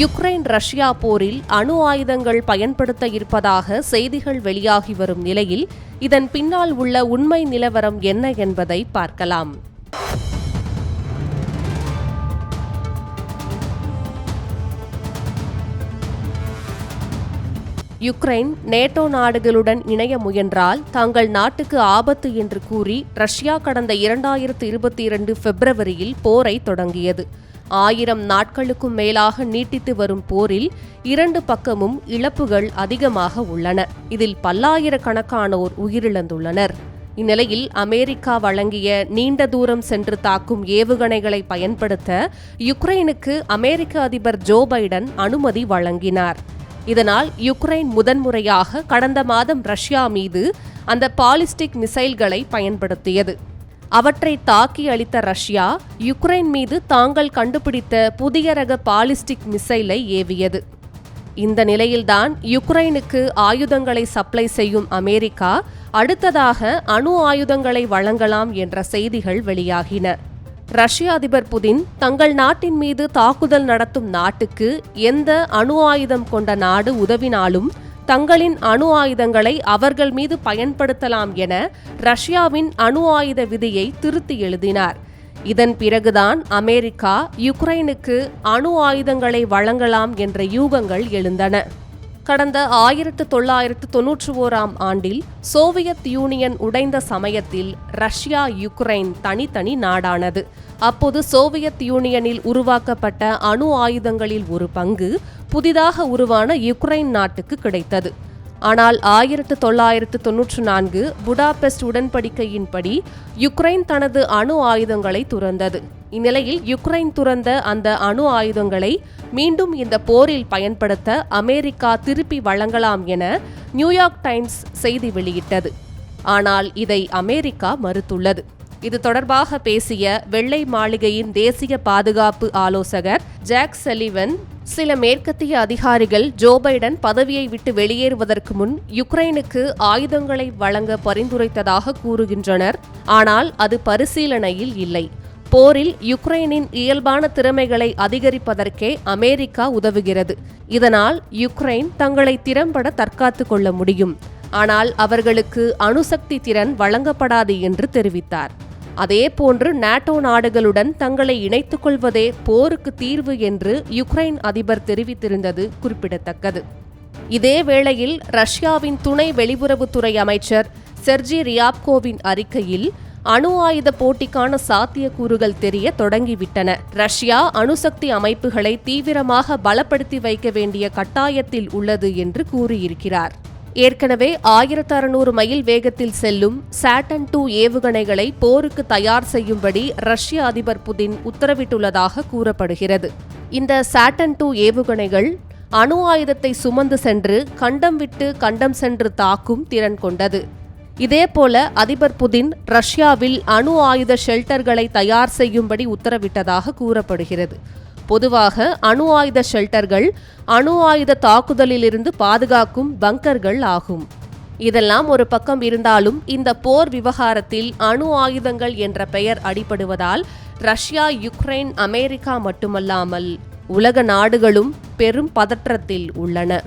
Ukraine Russia போரில் அணு ஆயுதங்கள் பயன்படுத்த இருப்பதாக செய்திகள் வெளியாகி வரும் நிலையில் இதன் பின்னால் உள்ள உண்மை நிலவரம் என்ன என்பதை பார்க்கலாம். யுக்ரைன் நேட்டோ நாடுகளுடன் இணைய முயன்றால் தங்கள் நாட்டுக்கு ஆபத்து என்று கூறி ரஷ்யா கடந்த இரண்டாயிரத்து இருபத்தி இரண்டு பிப்ரவரியில் போரை தொடங்கியது. ஆயிரம் நாட்களுக்கும் மேலாக நீட்டித்து வரும் போரில் இரண்டு பக்கமும் இழப்புகள் அதிகமாக உள்ளன. இதில் பல்லாயிரக்கணக்கானோர் உயிரிழந்துள்ளனர். இந்நிலையில் அமெரிக்கா வழங்கிய நீண்ட தூரம் சென்று தாக்கும் ஏவுகணைகளை பயன்படுத்த யுக்ரைனுக்கு அமெரிக்க அதிபர் ஜோ பைடன் அனுமதி வழங்கினார். இதனால் யுக்ரைன் முதன்முறையாக கடந்த மாதம் ரஷ்யா மீது அந்த பாலிஸ்டிக் மிசைல்களை பயன்படுத்தியது. அவற்றை தாக்கி அளித்த ரஷ்யா யுக்ரைன் மீது தாங்கள் கண்டுபிடித்த புதிய ரக பாலிஸ்டிக் மிசைலை ஏவியது. இந்த நிலையில்தான் யுக்ரைனுக்கு ஆயுதங்களை சப்ளை செய்யும் அமெரிக்கா அடுத்ததாக அணு ஆயுதங்களை வழங்கலாம் என்ற செய்திகள் வெளியாகின. ரஷ்ய அதிபர் புதின் தங்கள் நாட்டின் மீது தாக்குதல் நடத்தும் நாட்டுக்கு எந்த அணு ஆயுதம் கொண்ட நாடு உதவினாலும் தங்களின் அணு ஆயுதங்களை அவர்கள் மீது பயன்படுத்தலாம் என ரஷ்யாவின் அணு ஆயுத விதியை திருத்தி எழுதினார். இதன் பிறகுதான் அமெரிக்கா யுக்ரைனுக்கு அணு ஆயுதங்களை வழங்கலாம் என்ற யூகங்கள் எழுந்தன. கடந்த ஆயிரத்து தொள்ளாயிரத்து தொன்னூற்று ஓராம் ஆண்டில் சோவியத் யூனியன் உடைந்த சமயத்தில் ரஷ்யா யுக்ரைன் தனித்தனி நாடானது. அப்போது சோவியத் யூனியனில் உருவாக்கப்பட்ட அணு ஆயுதங்களில் ஒரு பங்கு புதிதாக உருவான யுக்ரைன் நாட்டுக்கு கிடைத்தது. ஆனால் ஆயிரத்து தொள்ளாயிரத்து தொன்னூற்று நான்கு புடாபெஸ்ட் உடன்படிக்கையின்படி யுக்ரைன் தனது அணு ஆயுதங்களை துறந்தது. இந்நிலையில் யுக்ரைன் துறந்த அந்த அணு ஆயுதங்களை மீண்டும் இந்த போரில் பயன்படுத்த அமெரிக்கா திருப்பி வழங்கலாம் என நியூயார்க் டைம்ஸ் செய்தி வெளியிட்டது. ஆனால் இதை அமெரிக்கா மறுத்துள்ளது. இது தொடர்பாக பேசிய வெள்ளை மாளிகையின் தேசிய பாதுகாப்பு ஆலோசகர் ஜாக் செலிவன் சில மேற்கத்திய அதிகாரிகள் ஜோ பைடன் பதவியை விட்டு வெளியேறுவதற்கு முன் யுக்ரைனுக்கு ஆயுதங்களை வழங்க பரிந்துரைத்ததாக கூறுகின்றனர். ஆனால் அது பரிசீலனையில் இல்லை. போரில் யுக்ரைனின் இயல்பான திறமைகளை அதிகரிப்பதற்கே அமெரிக்கா உதவுகிறது. இதனால் யுக்ரைன் தங்களை திறம்பட தற்காத்து கொள்ள முடியும். ஆனால் அவர்களுக்கு அணுசக்தி திறன் வழங்கப்படாது என்று தெரிவித்தார். அதேபோன்று நாட்டோ நாடுகளுடன் தங்களை இணைத்துக் கொள்வதே போருக்கு தீர்வு என்று யுக்ரைன் அதிபர் தெரிவித்திருந்தது குறிப்பிடத்தக்கது. இதே வேளையில் ரஷ்யாவின் துணை வெளியுறவுத்துறை அமைச்சர் செர்ஜி ரியாப்கோவின் அறிக்கையில் அணு ஆயுத போட்டிக்கான சாத்தியக்கூறுகள் தெரிய தொடங்கிவிட்டன. ரஷ்யா அணுசக்தி அமைப்புகளை தீவிரமாக பலப்படுத்தி வைக்க வேண்டிய கட்டாயத்தில் உள்ளது என்று கூறியிருக்கிறார். ஏற்கனவே ஆயிரத்து அறுநூறு மைல் வேகத்தில் செல்லும் சாட்டன் டூ ஏவுகணைகளை போருக்கு தயார் செய்யும்படி ரஷ்ய அதிபர் புதின் உத்தரவிட்டுள்ளதாக கூறப்படுகிறது. இந்த சாட்டன் டூ ஏவுகணைகள் அணு ஆயுதத்தை சுமந்து சென்று கண்டம் விட்டு கண்டம் சென்று தாக்கும் திறன் கொண்டது. இதேபோல அதிபர் புதின் ரஷ்யாவில் அணு ஆயுத ஷெல்டர்களை தயார் செய்யும்படி உத்தரவிட்டதாக கூறப்படுகிறது. பொதுவாக அணு ஆயுத ஷெல்டர்கள் அணு ஆயுத தாக்குதலிலிருந்து பாதுகாக்கும் பங்கர்கள் ஆகும். இதெல்லாம் ஒரு பக்கம் இருந்தாலும் இந்த போர் விவகாரத்தில் அணு ஆயுதங்கள் என்ற பெயர் அடிபடுவதால் ரஷ்யா யுக்ரைன் அமெரிக்கா மட்டுமல்லாமல் உலக நாடுகளும் பெரும் பதற்றத்தில் உள்ளன.